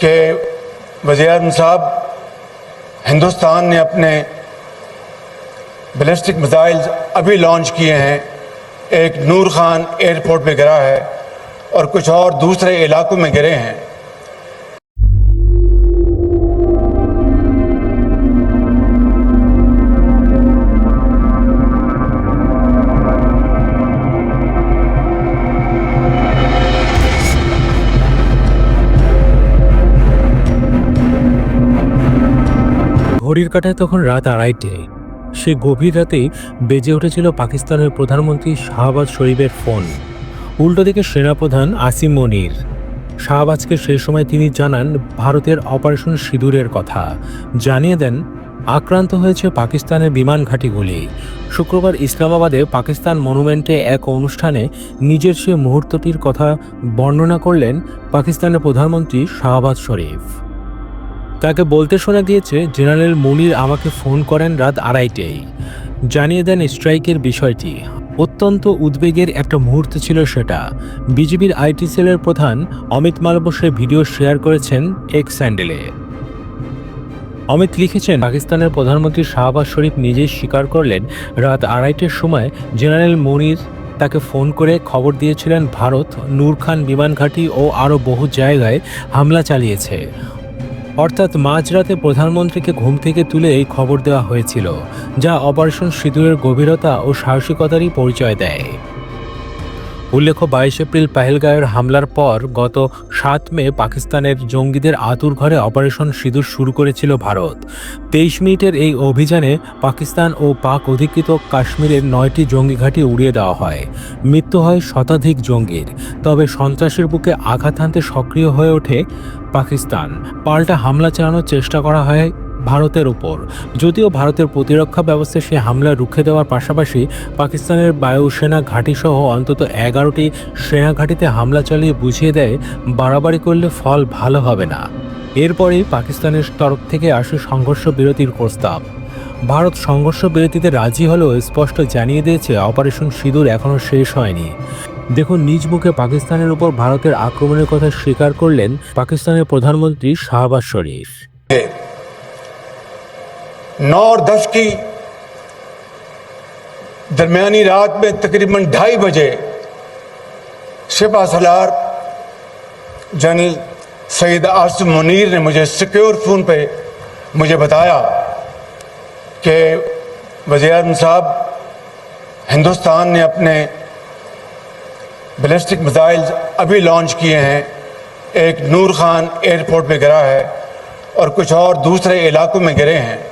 کہ وزیر اعظم صاحب ہندوستان نے اپنے بیلسٹک میزائل ابھی لانچ کیے ہیں۔ ایک نور خان ایئرپورٹ پہ گرا ہے اور کچھ اور دوسرے علاقوں میں گرے ہیں۔ ঘড়ির কাঁটায় তখন রাত আড়াইটে। সে গভীর রাতেই বেজে উঠেছিল পাকিস্তানের প্রধানমন্ত্রী শাহবাজ শরীফের ফোন। উল্টো দিকে সেনাপ্রধান আসিম মনির। শাহবাজকে সে সময় তিনি জানান, ভারতের অপারেশন সিঁদুরের কথা। জানিয়ে দেন, আক্রান্ত হয়েছে পাকিস্তানের বিমান ঘাঁটিগুলি। শুক্রবার ইসলামাবাদে পাকিস্তান মনুমেন্টে এক অনুষ্ঠানে নিজের সে মুহূর্তটির কথা বর্ণনা করলেন পাকিস্তানের প্রধানমন্ত্রী শাহবাজ শরীফ। তাকে বলতে শোনা গিয়েছে, জেনারেল মুনির আমাকে ফোন করেন রাত আড়াইটেই। জানিয়ে দেন স্ট্রাইকের বিষয়টি। অত্যন্ত উদ্বেগের একটা মুহূর্ত ছিল সেটা। বিজেপির আইটি সেলের প্রধান অমিত মালব্য সে ভিডিও শেয়ার করেছেন এক্স স্যান্ডেলে। অমিত লিখেছেন, পাকিস্তানের প্রধানমন্ত্রী শাহবাজ শরীফ নিজেই স্বীকার করলেন, রাত আড়াইটের সময় জেনারেল মনির তাকে ফোন করে খবর দিয়েছিলেন ভারত নূর খান বিমান ঘাঁটি ও আরও বহু জায়গায় হামলা চালিয়েছে। অর্থাৎ মাঝরাতে প্রধানমন্ত্রীকে ঘুম থেকে তুলে এই খবর দেওয়া হয়েছিল, যা অপারেশন সিঁদুরের গভীরতা ও সাহসিকতারই পরিচয় দেয়। উল্লেখ্য, বাইশ এপ্রিল পাহেলগাঁয়ের হামলার পর গত সাত মে পাকিস্তানের জঙ্গিদের আতুর ঘরে অপারেশন সিঁদুর শুরু করেছিল ভারত। তেইশ মিনিটের এই অভিযানে পাকিস্তান ও পাক অধিকৃত কাশ্মীরের নয়টি জঙ্গি ঘাঁটি উড়িয়ে দেওয়া হয়। মৃত্যু হয় শতাধিক জঙ্গির। তবে সন্ত্রাসের বুকে আঘাত হানতে সক্রিয় হয়ে ওঠে পাকিস্তান। পাল্টা হামলা চালানোর চেষ্টা করা হয় ভারতের উপর। যদিও ভারতের প্রতিরক্ষা ব্যবস্থায় সে হামলা রুখে দেওয়ার পাশাপাশি পাকিস্তানের বায়ুসেনা ঘাঁটিসহ অন্তত এগারোটি সেনা ঘাঁটিতে হামলা চালিয়ে বুঝিয়ে দেয়, বাড়াবাড়ি করলে ফল ভালো হবে না। এরপরেই পাকিস্তানের তরফ থেকে আসে সংঘর্ষ বিরতির প্রস্তাব। ভারত সংঘর্ষ বিরতিতে রাজি হলেও স্পষ্ট জানিয়ে দিয়েছে, অপারেশন সিঁদুর এখনও শেষ হয়নি। দেখুন, নিজ মুখে পাকিস্তানের উপর ভারতের আক্রমণের কথা স্বীকার করলেন পাকিস্তানের প্রধানমন্ত্রী শাহবাজ শরীফ। نو اور دس کی درمیانی رات میں تقریباً ڈھائی بجے سپا سلار جنرل سید آصف منیر نے مجھے سیکیور فون پہ مجھے بتایا کہ وزیر اعظم صاحب ہندوستان نے اپنے بلسٹک میزائل ابھی لانچ کیے ہیں۔ ایک نور خان ایئرپورٹ پہ گرا ہے اور کچھ اور دوسرے علاقوں میں گرے ہیں۔